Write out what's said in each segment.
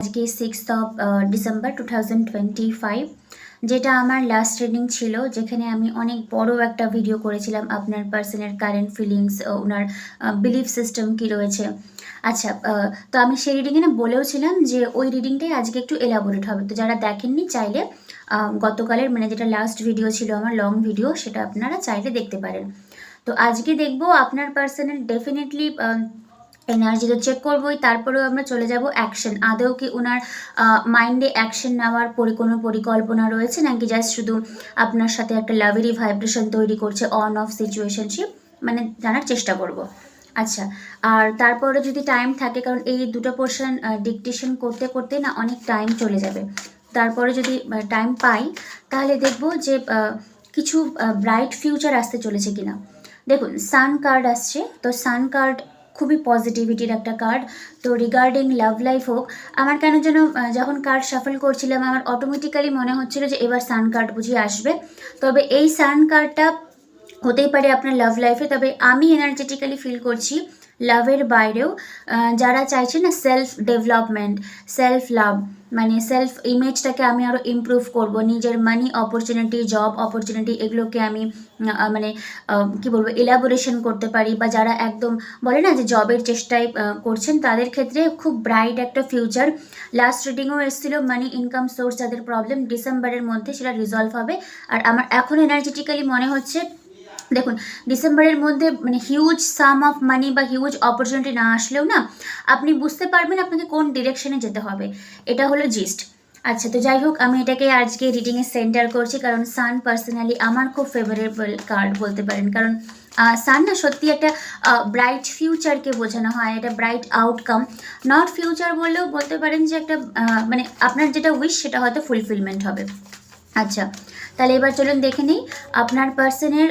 আজকে sixth of December two thousand twenty five যেটা আমার লাস্ট রিডিং ছিল, যেখানে আমি অনেক বড় একটা ভিডিও করেছিলাম আপনার পার্সনের কারেন্ট ফিলিংস ওনার বিলিফ সিস্টেম কি রয়েছে। আচ্ছা তো আমি সেই রিডিংয়ে না বলেওছিলাম যে ওই রিডিংটাই আজকে একটু এলাবোরেট হবে। তো যারা দেখেননি, চাইলে গতকালের মানে যেটা লাস্ট ভিডিও ছিল, আমার লং ভিডিও সেটা আপনারা চাইলে দেখতে পারেন। তো আজকে দেখব আপনার পার্সনের ডেফিনেটলি এনার্জি তো চেক করবোই, তারপরেও আমরা চলে যাব অ্যাকশন আদৌ কি ওনার মাইন্ডে অ্যাকশন নেওয়ার পরি, কোনো পরিকল্পনা রয়েছে? নাকি জাস্ট শুধু আপনার সাথে একটা লাভেরি ভাইব্রেশন তৈরি করছে অন অফ সিচুয়েশনশিপ মানে জানার চেষ্টা করব। আচ্ছা আর তারপরে যদি টাইম থাকে, কারণ এই দুটো পোর্শন ডিকটেশন করতে করতে না অনেক টাইম চলে যাবে। তারপরে যদি টাইম পাই, তাহলে দেখব যে কিছু ব্রাইট ফিউচার আসতে চলেছে কিনা। দেখুন সান কার্ড আসছে। তো সান কার্ড খুবই পজিটিভিটির একটা কার্ড তো রিগার্ডিং লাভ লাইফ হোক, আমার কেন যেন যখন কার্ড সাফল করছিলাম, আমার অটোমেটিক্যালি মনে হচ্ছিল যে এবার সান কার্ড বুঝিয়ে আসবে। তবে এই সান কার্ডটা হতেই পারে আপনার লাভ লাইফে তবে আমি এনার্জেটিক্যালি ফিল করছি লাভের বাইরেও। যারা চাইছে না সেলফ ডেভেলপমেন্ট সেলফ লাভ মানে সেলফ ইমেজটাকে আমি আরও ইমপ্রুভ করব, নিজের মানি অপরচুনিটি জব অপরচুনিটি এগুলোকে আমি মানে কি বলব এলাবোরেশন করতে পারি বা যারা একদম বলে না যে জবের চেষ্টায় করছেন, তাদের ক্ষেত্রে খুব ব্রাইট একটা ফিউচার লাস্ট রিডিংও এসেছিল মানি ইনকাম সোর্স যাদের প্রবলেম ডিসেম্বরের মধ্যে সেটা রিজলভ হবে। আর আমার এখন এনার্জেটিক্যালি মনে হচ্ছে দেখুন, ডিসেম্বরের মধ্যে মানে হিউজ সাম অফ মানি বা হিউজ অপরচুনিটি না আসলেও না, আপনি বুঝতে পারবেন আপনাকে কোন ডিরেকশনে যেতে হবে। এটা হলো জিস্ট আচ্ছা তো যাই হোক, আমি এটাকে আজকে রিডিংয়ে সেন্টার করছি, কারণ সান পার্সোনালি আমার খুব ফেভারেবল কার্ড বলতে পারেন। কারণ সান না সত্যি একটা ব্রাইট ফিউচারকে বোঝানো হয়, এটা ব্রাইট আউটকাম নট ফিউচার বললেও বলতে পারেন যে একটা মানে আপনার যেটা উইশ সেটা হয়তো ফুলফিলমেন্ট হবে। আচ্ছা তাহলে এবার চলুন দেখে নিই আপনার পার্সনের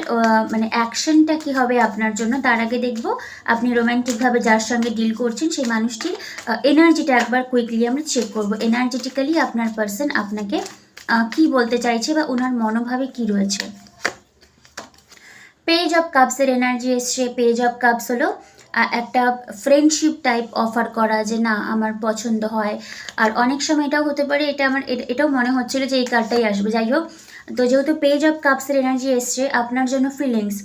মানে অ্যাকশনটা কি হবে আপনার জন্য। তার আগে দেখব আপনি রোম্যান্টিকভাবে যার সঙ্গে ডিল করছেন সেই মানুষটির এনার্জিটা একবার কুইকলি আমরা চেক করব। এনার্জেটিক্যালি আপনার পার্সন আপনাকে কি বলতে চাইছে বা ওনার মনোভাবে কি রয়েছে। পেজ অফ কাপসের এনার্জি এসছে। পেজ অফ কাপস হলো একটা ফ্রেন্ডশিপ টাইপ অফার করা যে না, আমার পছন্দ হয়। আর অনেক সময় এটাও হতে পারে, এটা আমার এটাও মনে হচ্ছিল যে এই কার্ডটাই আসবে। যাই হোক তো যেহেতু পেজ অফ কাপসের এনার্জি এসছে, আপনার জন্য ফিলিংস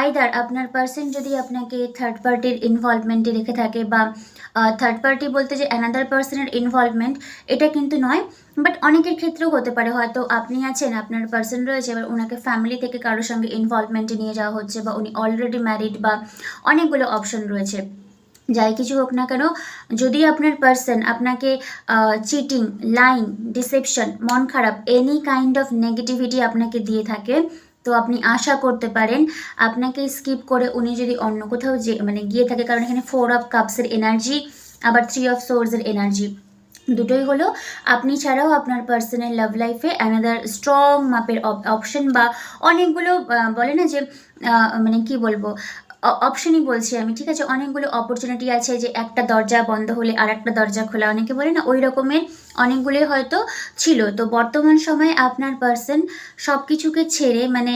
আইদার আপনার পার্সন যদি আপনাকে থার্ড পার্টির ইনভলভমেন্টে রেখে থাকে বা থার্ড পার্টি বলতে যে অ্যানাদার পার্সনের ইনভলভমেন্ট এটা কিন্তু নয় বাট অনেকের ক্ষেত্রেও হতে পারে। হয়তো আপনি আছেন, আপনার পার্সন রয়েছে, এবার ওনাকে ফ্যামিলি থেকে কারোর সঙ্গে ইনভলভমেন্টে নিয়ে যাওয়া হচ্ছে বা উনি অলরেডি ম্যারিড বা অনেকগুলো অপশন রয়েছে। যাই কিছু হোক না কেন, যদি আপনার পার্সন আপনাকে চিটিং লাইন ডিসেপশন মন খারাপ এনি কাইন্ড অফ নেগেটিভিটি আপনাকে দিয়ে থাকে, তো আপনি আশা করতে পারেন, আপনাকে স্কিপ করে উনি যদি অন্য কোথাও যে মানে গিয়ে থাকে, কারণ এখানে ফোর অফ কাপসের এনার্জি আবার থ্রি অফ সোর্সের এনার্জি দুটোই হলো, আপনি ছাড়াও আপনার পার্সোনাল লাভ লাইফে অ্যানাদার স্ট্রং মাপের অপশন বা অনেকগুলো বলে না যে মানে কি বলব অপশনই বলছি আমি, ঠিক আছে? অনেকগুলো অপরচুনিটি আছে যে একটা দরজা বন্ধ হলে আর একটা দরজা খোলা। অনেকে বলে না, ওই রকমের অনেকগুলোই হয়তো ছিল। তো বর্তমান সময়ে আপনার পার্সন সব কিছুকে ছেড়ে মানে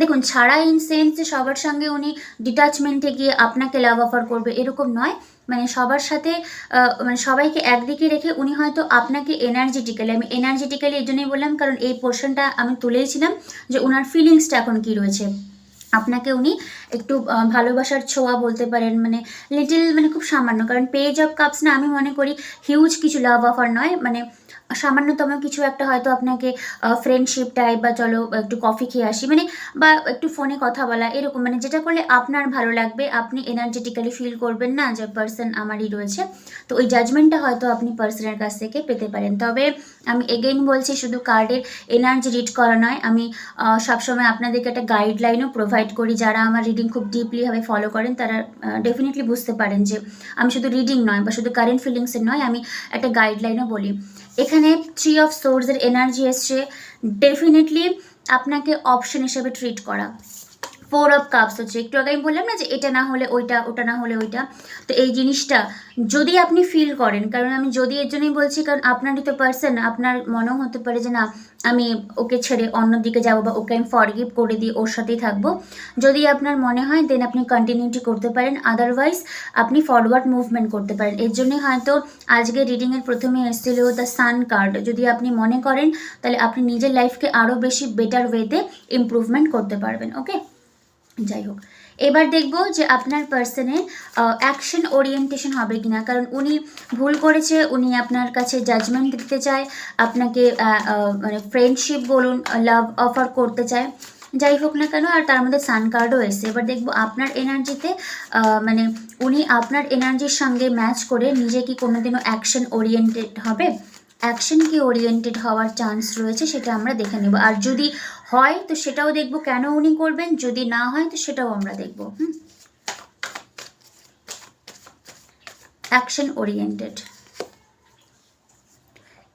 দেখুন, ছাড়া ইন সেন্স যে সবার সঙ্গে উনি ডিটাচমেন্টে গিয়ে আপনাকে লাভ অফার করবে, এরকম নয়। মানে সবার সাথে মানে সবাইকে একদিকে রেখে উনি হয়তো আপনাকে এনার্জেটিক্যালি আমি এনার্জেটিক্যালি এই জন্যই বললাম, কারণ এই পোর্শনটা আমি তুলেইছিলাম যে ওনার ফিলিংসটা এখন কি রয়েছে। আপনাকে উনি একটু ভালোবাসার ছোঁয়া বলতে পারেন মানে লিটিল মানে খুব সামান্য, কারণ পেজ অফ কাপস না আমি মনে করি হিউজ কিছু লাভ অফার নয় মানে সামান্যতম কিছু একটা হয়তো আপনাকে ফ্রেন্ডশিপ টাইপ বা চলো একটু কফি খেয়ে আসি মানে বা একটু ফোনে কথা বলা, এরকম মানে যেটা করলে আপনার ভালো লাগবে, আপনি এনার্জেটিক্যালি ফিল করবেন না যে পার্সন আমারই রয়েছে। তো ওই জাজমেন্টটা হয়তো আপনি পার্সনের কাছ থেকে পেতে পারেন। তবে আমি এগেইন বলছি, শুধু কার্ডের এনার্জি রিড করা নয়, আমি সবসময় আপনাদেরকে একটা গাইডলাইনও প্রোভাইড করি। যারা আমার রিডিং খুব ডিপলিভাবে ফলো করেন, তারা ডেফিনেটলি বুঝতে পারেন যে আমি শুধু রিডিং নয় বা শুধু কারেন্ট ফিলিংসের নয়, আমি একটা গাইডলাইনও বলি। এখানে থ্রি অফ সোর্সের এনার্জি এসছে। ডেফিনেটলি আপনাকে অপশন হিসেবে ট্রিট করা। ফোর অফ কাপস হচ্ছে একটু আগে আমি বললাম না যে এটা না হলে ওইটা, ওটা না হলে ওইটা? তো এই জিনিসটা যদি আপনি ফিল করেন, কারণ আমি যদি এর জন্যই বলছি, কারণ আপনারই তো পার্সন আপনার মনেও হতে পারে যে না, আমি ওকে ছেড়ে অন্যদিকে যাব বা ওকে আমি ফরগিভ করে দিই ওর সাথেই থাকব। যদি আপনার মনে হয় দেন আপনি কন্টিনিউটি করতে পারেন। আদারওয়াইজ আপনি ফরওয়ার্ড মুভমেন্ট করতে পারেন। এর জন্যই হয়তো আজকে রিডিংয়ের প্রথমে এসেছিল দ্য সান কার্ড যদি আপনি মনে করেন, তাহলে আপনি নিজের লাইফকে আরও বেশি বেটার ওয়েতে ইমপ্রুভমেন্ট করতে পারবেন ওকে যাই হোক এবার দেখব যে আপনার পার্সনের অ্যাকশন ওরিয়েন্টেশন হবে কিনা। কারণ উনি ভুল করেছে, উনি আপনার কাছে জাজমেন্ট দিতে চায়, আপনাকে মানে ফ্রেন্ডশিপ বলুন লাভ অফার করতে চায়। যাই হোক না কেন, আর তার মধ্যে সান কার্ডও এসে এবার দেখব আপনার এনার্জিতে মানে উনি আপনার এনার্জির সঙ্গে ম্যাচ করে নিজে কি কোনোদিনও অ্যাকশন ওরিয়েন্টেড হবে? অ্যাকশন কি ওরিয়েন্টেড হওয়ার চান্স রয়েছে সেটা আমরা দেখে নেব। আর যদি হয়, তো সেটাও দেখব কেন উনি করবেন। যদি না হয়, তো সেটাও আমরা দেখব, হুম? অ্যাকশন ওরিয়েন্টেড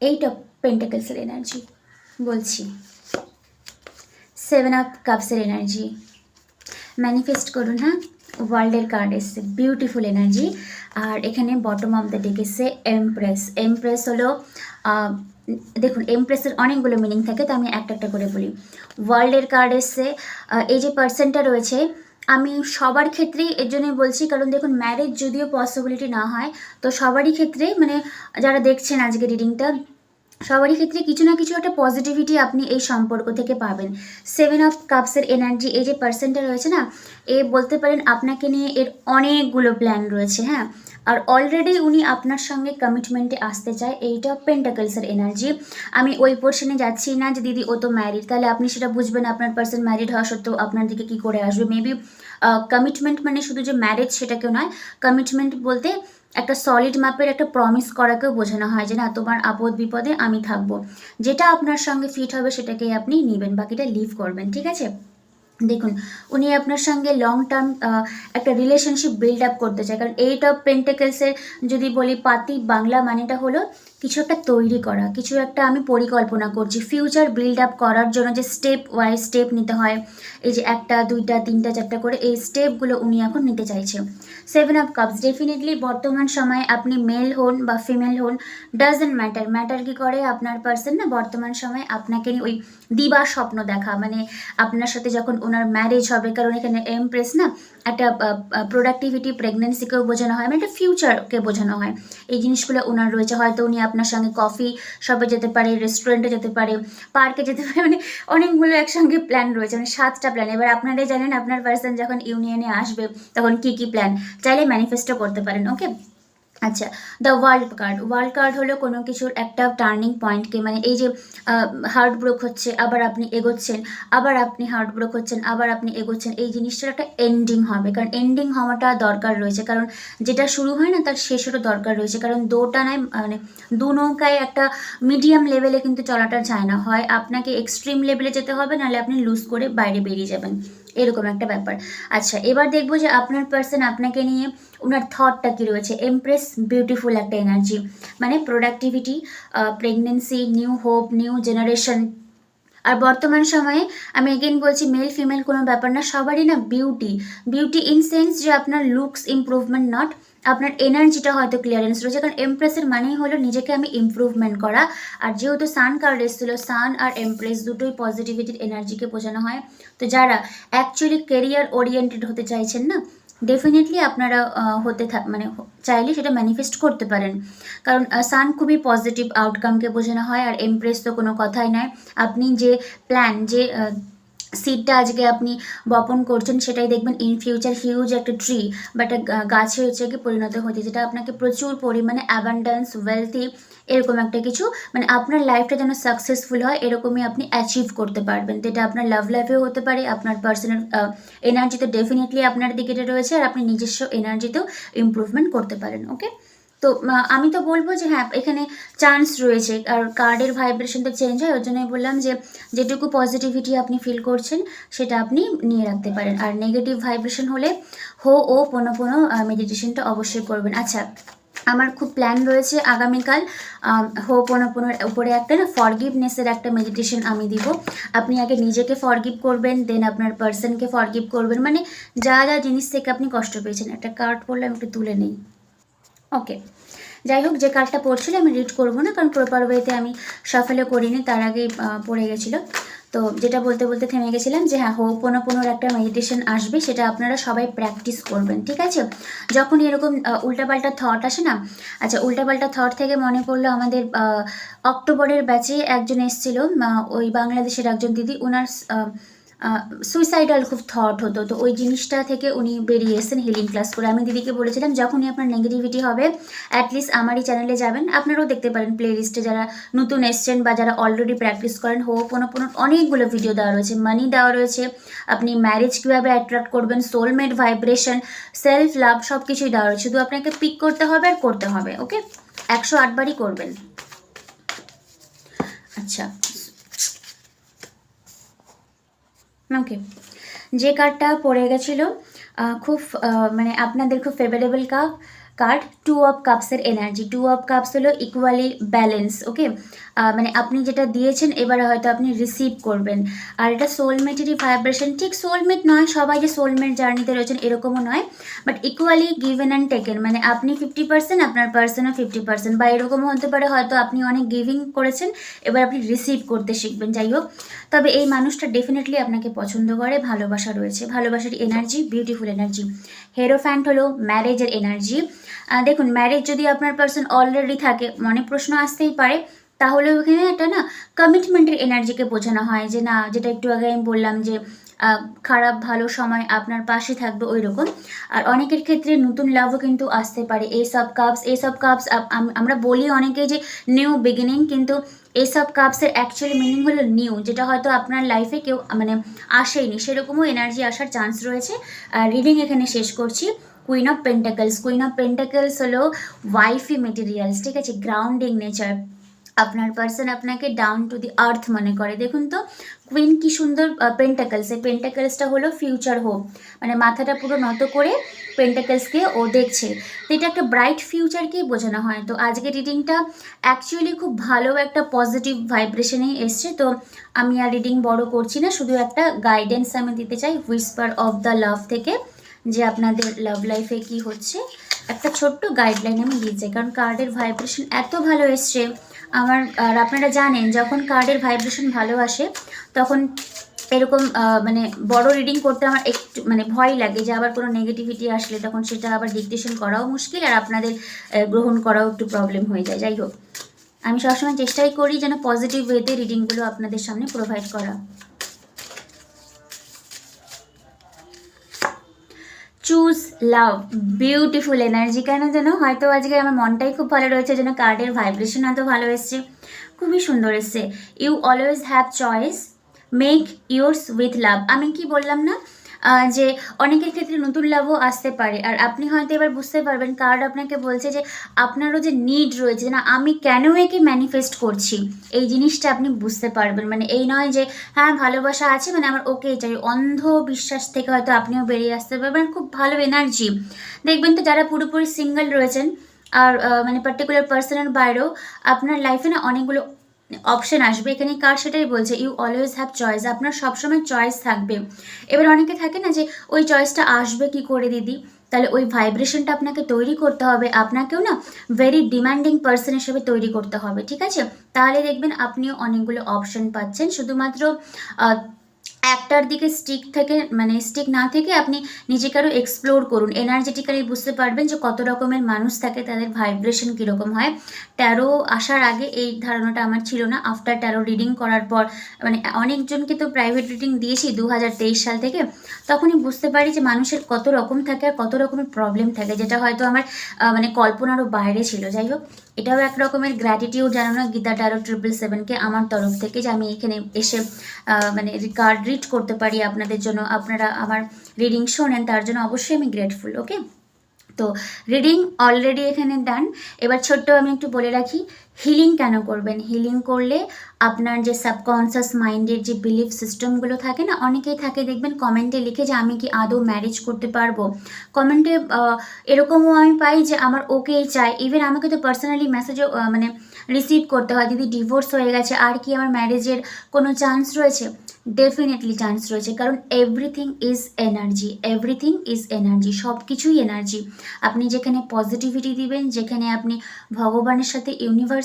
এইটা পেন্টাকেলসের এনার্জি বলছি। সেভেন আপ কাপসের এনার্জি ম্যানিফেস্ট করুন হ্যাঁ? ওয়ার্ল্ডের কার্ড এসছে বিউটিফুল এনার্জি আর এখানে বটম অফ দ্য ডেক এসছে এমপ্রেস এমপ্রেস হলো দেখুন এমপ্রেসের অনেকগুলো মিনিং থাকে, তো আমি একটা একটা করে বলি। ওয়ার্ল্ডের কার্ড এসছে এই যে পার্সেন্টটা রয়েছে, আমি সবার ক্ষেত্রেই এর জন্যই বলছি, কারণ দেখুন ম্যারেজ যদিও পসিবিলিটি না হয়, তো সবারই ক্ষেত্রে মানে যারা দেখছেন আজকে রিডিংটা সবারই ক্ষেত্রে কিছু না কিছু একটা পজিটিভিটি আপনি এই সম্পর্ক থেকে পাবেন। সেভেন অফ কাপসের এনার্জি এই যে পার্সেন্টটা রয়েছে না, এ বলতে পারেন আপনাকে নিয়ে এর অনেকগুলো প্ল্যান রয়েছে হ্যাঁ? আর অলরেডি উনি আপনার সঙ্গে কমিটমেন্টে আসতে চায় এইটা পেন্টাকেলসের এনার্জি আমি ওই পোর্শনে যাচ্ছি না যে, দিদি, ও তো ম্যারিড তাহলে আপনি সেটা বুঝবেন আপনার পার্সন ম্যারিড হওয়া সত্ত্বেও আপনার দিকে কী করে আসবে? মেবি কমিটমেন্ট মানে শুধু যে ম্যারেজ সেটা কেউ নয় কমিটমেন্ট বলতে একটা সলিড ম্যাপের একটা প্রমিস করাকেও বোঝানো হয় যে না, তোমার আপদ বিপদে আমি থাকব। যেটা আপনার সঙ্গে ফিট হবে সেটাকেই আপনি নেবেন, বাকিটা লিভ করবেন, ঠিক আছে? দেখুন, উনি আপনার সঙ্গে লং টার্ম একটা রিলেশনশিপ বিল্ড আপ করতে চায়। কারণ এইট অফ পেন্টেকেলসের যদি বলি, পাতি, বাংলা মানেটা হলো কিছু একটা তৈরি করা, কিছু একটা আমি পরিকল্পনা করছি। ফিউচার বিল্ড আপ করার জন্য যে স্টেপ ওয়াইজ স্টেপ নিতে হয়, এই যে একটা, দুইটা, তিনটা, চারটা করে, এই স্টেপগুলো উনি এখন নিতে চাইছে। সেভেন অফ কাপস ডেফিনেটলি বর্তমান সময়ে আপনি মেল হন বা ফিমেল হন ডাজেন্ট ম্যাটার ম্যাটার কি করে আপনার পার্সন না, বর্তমান সময়ে আপনাকে ওই দিবা স্বপ্ন দেখা। মানে আপনার সাথে যখন ওনার ম্যারেজ হবে, কারণ এখানে এমপ্রেস না, একটা প্রোডাক্টিভিটি প্রেগনেন্সিকেও বোঝানো হয় মানে একটা ফিউচারকে বোঝানো হয়। এই জিনিসগুলো ওনার রয়েছে। হয়তো উনি আপনার সঙ্গে কফি শপে যেতে পারে রেস্টুরেন্টে যেতে পারে পার্কে যেতে পারে মানে অনেকগুলো একসঙ্গে প্ল্যান রয়েছে মানে সাতটা প্ল্যান এবার আপনারাই জানেন, আপনার পার্সন যখন ইউনিয়নে আসবে, তখন কি কি প্ল্যান চাইলে ম্যানিফেস্টো করতে পারেন ওকে আচ্ছা the world card world card হলো কোনো কিছুর একটা টার্নিং পয়েন্টকে মানে এই যে হার্ট ব্রোক হচ্ছে, আবার আপনি এগোচ্ছেন, আবার আপনি হার্ট ব্রোক হচ্ছেন, আবার আপনি এগোচ্ছেন, এই জিনিসটার একটা এন্ডিং হবে। কারণ এন্ডিং হওয়াটা দরকার রয়েছে, কারণ যেটা শুরু হয় না, তার শেষেরও দরকার রয়েছে। কারণ দোটা নয় মানে দু নৌকায় একটা মিডিয়াম লেভেলে কিন্তু চলাটা যায় না। হয় আপনাকে এক্সট্রিম লেভেলে যেতে হবে, নাহলে আপনি লুজ করে বাইরে বেরিয়ে যাবেন। এরকম একটা ব্যাপার। আচ্ছা এবার দেখব যে আপনার পার্সন আপনাকে নিয়ে ওনার থটটা কী রয়েছে? এমপ্রেস বিউটিফুল একটা এনার্জি মানে productivity pregnancy new hope new generation আর বর্তমান সময়ে আমি এগেন বলছি মেল ফিমেল কোনো ব্যাপার না, সবারই না বিউটি বিউটি ইন সেন্স যে আপনার লুকস ইমপ্রুভমেন্ট নট আপনার এনার্জিটা হয়তো ক্লিয়ারেন্স রয়েছে, কারণ এমপ্রেসের মানেই হলো নিজেকে আমি ইমপ্রুভমেন্ট করা। আর যেহেতু সান কার্ড এসেছিল সান আর এমপ্রেস দুটোই পজিটিভিটির এনার্জিকে বোঝানো হয়। তো যারা অ্যাকচুয়ালি কেরিয়ার ওরিয়েন্টেড হতে চাইছেন না ডেফিনেটলি আপনারা হতে থাক মানে চাইলে সেটা ম্যানিফেস্ট করতে পারেন। কারণ সান খুবই পজিটিভ আউটকামকে বোঝানো হয়, আর এমপ্রেস তো কোনো কথাই নয়। আপনি যে প্ল্যান যে সিডটা আজকে আপনি বপন করছেন, সেটাই দেখবেন ইন ফিউচার হিউজ একটা ট্রি বা একটা গাছে হচ্ছে কি পরিণত হতে, যেটা আপনাকে প্রচুর পরিমাণে অ্যাবান্ডেন্স ওয়েলথি এরকম একটা কিছু মানে আপনার লাইফটা যেন সাকসেসফুল হয়, এরকমই আপনি অ্যাচিভ করতে পারবেন। এটা আপনার লাভ লাইফেও হতে পারে, আপনার পার্সোনাল এনার্জি তো ডেফিনেটলি আপনার দিকে এটা রয়েছে, আর আপনি নিজস্ব এনার্জিতেও ইমপ্রুভমেন্ট করতে পারেন ওকে তো আমি তো বলব যে হ্যাঁ এখানে চান্স রয়েছে আর কার্ডের ভাইব্রেশনটা চেঞ্জ হয় ওর জন্যই বললাম যে যেটুকু পজিটিভিটি আপনি ফিল করছেন, সেটা আপনি নিয়ে রাখতে পারেন। আর নেগেটিভ ভাইব্রেশন হলে হো, ও, পোনো পোনো মেডিটেশনটা অবশ্যই করবেন। আচ্ছা আমার খুব প্ল্যান রয়েছে আগামীকাল হোপনোপনোর উপরে একটা না ফরগিভনেসের একটা মেডিটেশন আমি দিব। আপনি আগে নিজেকে ফরগিভ করবেন দেন আপনার পার্সনকে ফরগিভ করবেন। মানে যা যা জিনিস থেকে আপনি কষ্ট পেয়েছেন। একটা কার্ড পড়লে আমি একটু তুলে নিই। ওকে যাই হোক যে কার্ডটা পড়ছিল আমি রিড করব না, কারণ প্রপার ওয়েতে আমি সফলে করিনি, তার আগে পড়ে গেছিল। তো যেটা বলতে বলতে থেমে গেছিলাম যে হ্যাঁ হোপনোপনোর একটা মেডিটেশন আসবে, সেটা আপনারা সবাই প্র্যাকটিস করবেন, ঠিক আছে? যখন এরকম উল্টাপাল্টা থট আসে না আচ্ছা উল্টাপাল্টা থট থেকে মনে পড়ল আমাদের অক্টোবরের ব্যাচে একজন এসেছিল ওই বাংলাদেশের একজন দিদি ওনার সুইসাইডাল খুব থট হতো। তো ওই জিনিসটা থেকে উনি বেরিয়ে হিলিং ক্লাস করে। আমি দিদিকে বলেছিলাম, যখনই আপনার নেগেটিভিটি হবে অ্যাটলিস্ট আমারই চ্যানেলে যাবেন। আপনারাও দেখতে পারেন প্লে লিস্টে যারা নতুন এসছেন বা যারা অলরেডি প্র্যাকটিস করেন, হো, কোনো কোনো, অনেকগুলো ভিডিও দেওয়া রয়েছে। মানি দেওয়া রয়েছে, আপনি ম্যারেজ কীভাবে অ্যাট্রাক্ট করবেন সোলমেট ভাইব্রেশন সেলফ লাভ সব কিছুই দেওয়া রয়েছে। শুধু আপনাকে পিক করতে হবে আর করতে হবে ওকে একশো আটবারই করবেন। আচ্ছা। ওকে যে কার্ডটা পড়ে গেছিল খুব মানে আপনাদের খুব favourable cup card two of কাপসের energy two of cups হলো ইকুয়ালি ব্যালেন্স ওকে মানে আপনি যেটা দিয়েছেন, এবারে হয়তো আপনি রিসিভ করবেন। আর এটা সোলমেটেরই ভাইব্রেশন ঠিক সোলমেট নয়, সবাই যে সোলমেট জার্নিতে রয়েছেন, এরকমও নয়। But equally given and taken মানে আপনি ফিফটি পার্সেন্ট আপনার পার্সনও ফিফটি পার্সেন্ট বা এরকমও হতে পারে হয়তো আপনি অনেক গিভিং করেছেন, এবার আপনি রিসিভ করতে শিখবেন, যাই হোক। তবে এই মানুষটা ডেফিনেটলি আপনাকে পছন্দ করে, ভালোবাসা রয়েছে। ভালোবাসার এনার্জি বিউটিফুল এনার্জি হেরোফ্যান্ট হলো ম্যারেজের এনার্জি দেখুন ম্যারেজ যদি আপনার পার্সন অলরেডি থাকে মনে প্রশ্ন আসতেই পারে তাহলে ওখানে একটা না কমিটমেন্টের এনার্জিকে বোঝানো হয়, যে না, যেটা একটু আগে আমি বললাম যে খারাপ, ভালো সময় আপনার পাশে থাকবে ওই রকম আর অনেকের ক্ষেত্রে নতুন লাভও কিন্তু আসতে পারে, এই সব কাপস এই সব কাপস আমরা বলি অনেকে যে নিউ বিগিনিং কিন্তু এইসব কাপসের অ্যাকচুয়ালি মিনিং হলো নিউ যেটা হয়তো আপনার লাইফে কেউ মানে আসেইনি। সেরকমও এনার্জি আসার চান্স রয়েছে। আর রিডিং এখানে শেষ করছি। Queen of pentacles queen of pentacles হলো ওয়াইফি মেটেরিয়ালস ঠিক আছে? গ্রাউন্ডিং নেচার আপনার পার্সন আপনাকে ডাউন টু দি আর্থ মনে করে। দেখুন তো কুইন কি সুন্দর পেন্টাকলস এই পেন্টাকলসটা হলো ফিউচার হোপ মানে মাথাটা পুরো নত করে পেন্টাকেলসকে ও দেখছে। তো এটা একটা ব্রাইট ফিউচারকেই বোঝানো হয়। তো আজকে রিডিংটা অ্যাকচুয়ালি খুব ভালো একটা পজিটিভ ভাইব্রেশনেই এসছে। তো আমি আর রিডিং বড় করছি না, শুধু একটা গাইডেন্স আমি দিতে চাই হুইসপার অফ দ্য লাভ থেকে। যে আপনাদের লাভ লাইফে কি হচ্ছে, একটা ছোট্ট গাইডলাইন আমি দিয়েছি কারণ কার্ডের ভাইব্রেশন এত ভালো এসছে। আমার, আর আপনারা জানেন, যখন কার্ডের ভাইব্রেশন ভালো আসে, তখন এরকম মানে বড় রিডিং করতে আমার একটু মানে ভয় লাগে যে আবার কোনো নেগেটিভিটি আসলে তখন সেটা আবার ডিকটেশন করাও মুশকিল আর আপনাদের গ্রহণ করাও একটু প্রবলেম হয়ে যায়। যাই হোক, আমি সবসময় চেষ্টাই করি যেন পজিটিভ ওয়েতে রিডিংগুলো আপনাদের সামনে প্রোভাইড করা। চুজ লাভ বিউটিফুল এনার্জি কেন যেন হয়তো আজকে আমার মনটাই খুব ভালো রয়েছে, যেন কার্ডের ভাইব্রেশন এত ভালো এসছে। খুবই সুন্দর এসছে। You always have choice make yours with love আমি কি বললাম না? যে অনেকের ক্ষেত্রে নতুন লাভও আসতে পারে। আর আপনি হয়তো এবার বুঝতে পারবেন কার্ড আপনাকে বলছে যে আপনারও যে নিড রয়েছে না, আমি কেন একে ম্যানিফেস্ট করছি? এই জিনিসটা আপনি বুঝতে পারবেন। মানে এই নয় যে হ্যাঁ ভালোবাসা আছে মানে আমার ওকে চাই অন্ধ বিশ্বাস থেকে হয়তো আপনিও বেরিয়ে আসতে পারবেন। খুব ভালো এনার্জি দেখবেন তো যারা পুরোপুরি সিঙ্গেল রয়েছেন, আর মানে পার্টিকুলার পার্সনের বাইরেও, আপনার লাইফে না অনেকগুলো অপশন আসবে। এখানে কার সেটাই বলছে ইউ অলওয়েজ হ্যাভ চয়েস আপনার সবসময় চয়েস থাকবে। এবার অনেকে থাকে না যে, ওই চয়েসটা আসবে কি করে দিদি? তাহলে ওই ভাইব্রেশনটা আপনাকে তৈরি করতে হবে। আপনাকেও না ভেরি ডিমান্ডিং পার্সন হিসেবে তৈরি করতে হবে, ঠিক আছে? তাহলে দেখবেন আপনিও অনেকগুলো অপশন পাচ্ছেন। শুধুমাত্র একটার দিকে স্টিক থেকে মানে স্টিক না থেকে আপনি নিজেকে আরও এক্সপ্লোর করুন। এনার্জেটিক্যালি বুঝতে পারবেন যে কত রকমের মানুষ থাকে, তাদের ভাইব্রেশন কীরকম হয়। ট্যারো আসার আগে এই ধারণাটা আমার ছিল না। আফটার ট্যারো রিডিং করার পর মানে অনেকজনকে তো প্রাইভেট রিডিং দিয়েছি দু হাজার তেইশ সাল থেকে। তখনই বুঝতে পারি যে মানুষের কত রকম থাকে আর কত রকমের প্রবলেম থাকে, যেটা হয়তো আমার মানে কল্পনারও বাইরে ছিল। যাই হোক, এটাও এক রকমের গ্র্যাটিটিউড জানানো গীতা ট্যারো ট্রিপল সেভেনকে আমার তরফ থেকে যে আমি এখানে এসে মানে কার্ড রিড করতে পারি আপনাদের জন্য, আপনারা আমার রিডিং শোনেন, তার জন্য অবশ্যই আমি গ্রেটফুল ওকে তো রিডিং অলরেডি এখানে ডান এবার ছোট্ট আমি একটু বলে রাখি হিলিং কেন করবেন? হিলিং করলে আপনার যে সাবকনসিয়াস মাইন্ডের যে বিলিফ সিস্টেমগুলো থাকে না, অনেকেই থাকে, দেখবেন কমেন্টে লিখে যে আমি কি আদৌ ম্যারেজ করতে পারব? কমেন্টে এরকমও আমি পাই যে আমার ওকেই চাই। ইভেন আমাকে তো পার্সোনালি মেসেজও মানে রিসিভ করতে হয়, দিদি ডিভোর্স হয়ে গেছে, আর কি আমার ম্যারেজের কোনো চান্স রয়েছে? ডেফিনেটলি চান্স রয়েছে, কারণ everything is energy everything is energy সব কিছুই এনার্জি আপনি যেখানে পজিটিভিটি দিবেন, যেখানে আপনি ভগবানের সাথে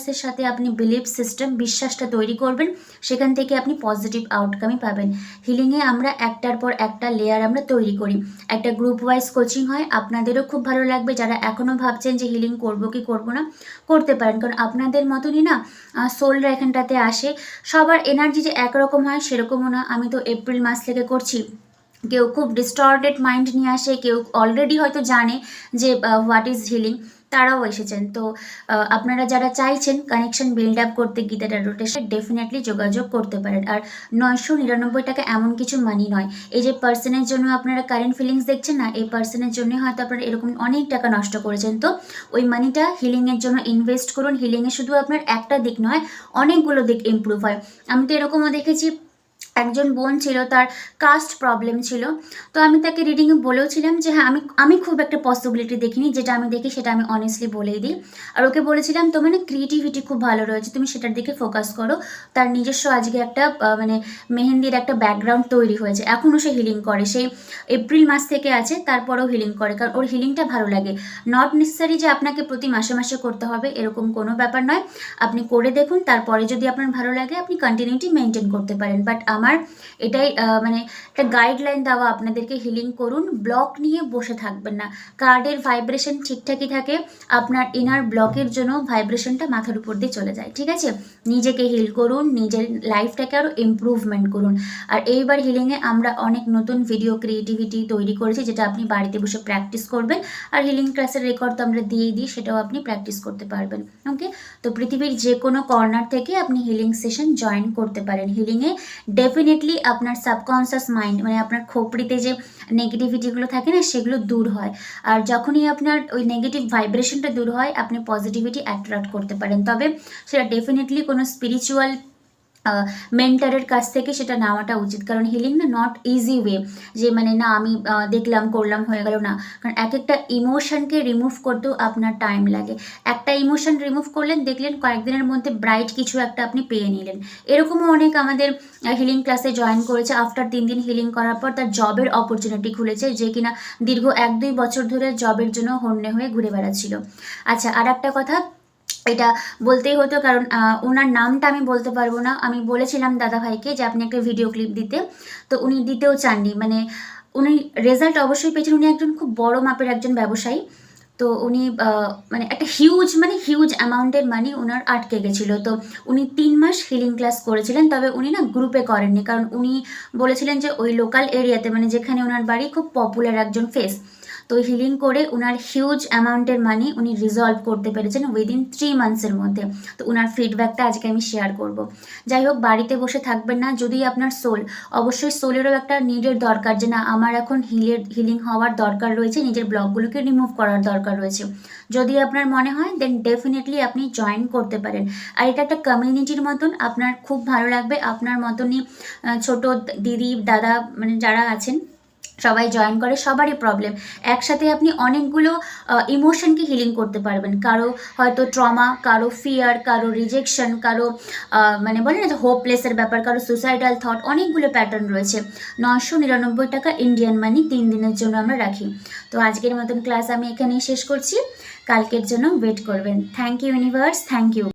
ইউনিভার্সের সাথে আপনি বিলিভ সিস্টেম বিশ্বাসটা তৈরি করবেন, সেখান থেকে আপনি পজিটিভ আউটকামই পাবেন। হিলিংয়ে আমরা একটার পর একটা লেয়ার আমরা তৈরি করি। একটা গ্রুপ ওয়াইজ কোচিং হয়, আপনাদেরও খুব ভালো লাগবে। যারা এখনও ভাবছেন যে হিলিং করব কি করব না, করতে পারেন। কারণ আপনাদের মতনই না সোলরা এখানটাতে আসে। সবার এনার্জি যে একরকম হয়, সেরকমও না। আমি তো এপ্রিল মাস থেকে করছি। কেউ খুব ডিস্টর্টেড মাইন্ড নিয়ে আসে, কেউ অলরেডি হয়তো জানে যে হোয়াট ইজ হিলিং তারাও এসেছেন। তো আপনারা যারা চাইছেন কানেকশন বিল্ড আপ করতে গীতাটা রোটেশন ডেফিনেটলি যোগাযোগ করতে পারেন। আর নয়শো নিরানব্বই টাকা এমন কিছু মানি নয়। এই যে পার্সনের জন্য আপনারা কারেন্ট ফিলিংস দেখছেন না, এই পার্সনের জন্য হয়তো আপনারা এরকম অনেক টাকা নষ্ট করেছেন। তো, ওই মানিটা হিলিংয়ের জন্য ইনভেস্ট করুন। হিলিংয়ে শুধু আপনার একটা দিক নয়, অনেকগুলো দিক ইমপ্রুভ হয়। আমি তো এরকমও দেখেছি একজন বোন ছিল, তার কাস্ট প্রবলেম ছিল। তো আমি তাকে রিডিংয়ে বলেওছিলাম যে হ্যাঁ আমি আমি খুব একটা পসিবিলিটি দেখিনি। যেটা আমি দেখি, সেটা আমি অনেস্টলি বলেই দিই। আর ওকে বলেছিলাম তোমার না ক্রিয়েটিভিটি খুব ভালো রয়েছে। তুমি সেটার দিকে ফোকাস করো। তার নিজস্ব আজকে একটা মানে মেহেন্দির একটা ব্যাকগ্রাউন্ড তৈরি হয়েছে। এখনও সে হিলিং করে। সেই এপ্রিল মাস থেকে আছে, তারপরেও হিলিং করে। কারণ ওর হিলিংটা ভালো লাগে। নট নেসেসারি যে আপনাকে প্রতি মাসে মাসে করতে হবে, এরকম কোনো ব্যাপার নয়। আপনি করে দেখুন, তারপরে যদি আপনার ভালো লাগে, আপনি কন্টিনিউটি মেনটেন করতে পারেন। বাট আমার। এটাই মানে একটা গাইডলাইন দেওয়া, আপনাদেরকে হিলিং করুন। ব্লক নিয়ে বসে থাকবেন না। কার্ডের ভাইব্রেশন ঠিকঠাকই থাকে, আপনার ইনার ব্লকের জন্য ভাইব্রেশনটা মাথার উপর দিয়ে চলে যায়, ঠিক আছে? নিজেকে হিল করুন, নিজের লাইফটাকে আরও ইমপ্রুভমেন্ট করুন। আর এইবার হিলিংয়ে আমরা অনেক নতুন ভিডিও ক্রিয়েটিভিটি তৈরি করেছি, যেটা আপনি বাড়িতে বসে প্র্যাকটিস করবেন। আর হিলিং ক্লাসের রেকর্ড তো আমরা দিয়েই দিই, সেটাও আপনি প্র্যাকটিস করতে পারবেন ওকে তো পৃথিবীর যে কোনো কর্নার থেকে আপনি হিলিং সেশন জয়েন করতে পারেন। হিলিংয়ে ডেফিনেটলি আপনার সাবকনসিয়াস মাইন্ড মানে আপনার খোপড়িতে যে নেগেটিভিটিগুলো থাকে না, সেগুলো দূর হয়। আর যখনই আপনার ওই নেগেটিভ ভাইব্রেশনটা দূর হয়, আপনি পজিটিভিটি অ্যাট্রাক্ট করতে পারেন। তবে সেটা ডেফিনেটলি কোনো স্পিরিচুয়াল মেন্টারের কাছ থেকে সেটা নেওয়াটা উচিত। কারণ হিলিং না নট ইজি ওয়ে যে মানে না আমি দেখলাম, করলাম, হয়ে গেল না। কারণ এক একটা ইমোশনকে রিমুভ করতেও আপনার টাইম লাগে। একটা ইমোশন রিমুভ করলেন, দেখলেন কয়েকদিনের মধ্যে ব্রাইট কিছু একটা আপনি পেয়ে নিলেন। এরকমও অনেক আমাদের হিলিং ক্লাসে জয়েন করেছে। আফটার তিন দিন হিলিং করার পর তার জবের অপরচুনিটি খুলেছে, যে কিনা দীর্ঘ এক দুই বছর ধরে জবের জন্য হন্যে হয়ে ঘুরে বেড়াচ্ছিল। আচ্ছা আর একটা কথা এটা বলতেই হতো, কারণ ওনার নামটা আমি বলতে পারব না। আমি বলেছিলাম দাদা ভাইকে যে আপনি একটা ভিডিও ক্লিপ দিতে। তো উনি দিতেও চাননি। মানে উনি রেজাল্ট অবশ্যই পেয়েছেন। উনি একজন খুব বড় মাপের একজন ব্যবসায়ী। তো উনি মানে একটা হিউজ মানে হিউজ অ্যামাউন্টের মানি ওনার আটকে গেছিল। তো উনি তিন মাস হিলিং ক্লাস করেছিলেন। তবে উনি না গ্রুপে করেননি। কারণ উনি বলেছিলেন যে ওই লোকাল এরিয়াতে মানে যেখানে ওনার বাড়ি, খুব পপুলার একজন ফেস তো হিলিং করে ওনার হিউজ অ্যামাউন্টের মানি উনি রিজলভ করতে পেরেছেন উইদিন থ্রি মান্থসের মধ্যে। তো ওনার ফিডব্যাকটা আজকে আমি শেয়ার করব। যাই হোক, বাড়িতে বসে থাকবেন না, যদি আপনার সোল অবশ্যই সোলেরও একটা নিডের দরকার যে না, আমার এখন হিলের হিলিং হওয়ার দরকার রয়েছে, নিজের ব্লকগুলোকে রিমুভ করার দরকার রয়েছে। যদি আপনার মনে হয় দেন ডেফিনেটলি আপনি জয়েন করতে পারেন। আর এটা একটা কমিউনিটির মতন, আপনার খুব ভালো লাগবে। আপনার মতনই ছোট দিদি, দাদা মানে যারা আছেন সবাই জয়েন করে, সবারই প্রবলেম একসাথে আপনি অনেকগুলো ইমোশনকে হিলিং করতে পারবেন। কারও হয়তো ট্রমা কারও ফিয়ার কারও রিজেকশন কারও মানে বলে না যে হোপলেসের ব্যাপার, কারও সুসাইডাল থট অনেকগুলো প্যাটার্ন রয়েছে। নশো নিরানব্বই টাকা ইন্ডিয়ান মানি তিন দিনের জন্য আমরা রাখি। তো আজকের মতন ক্লাস আমি এখানেই শেষ করছি। কালকের জন্য ওয়েট করবেন। Thank you universe thank you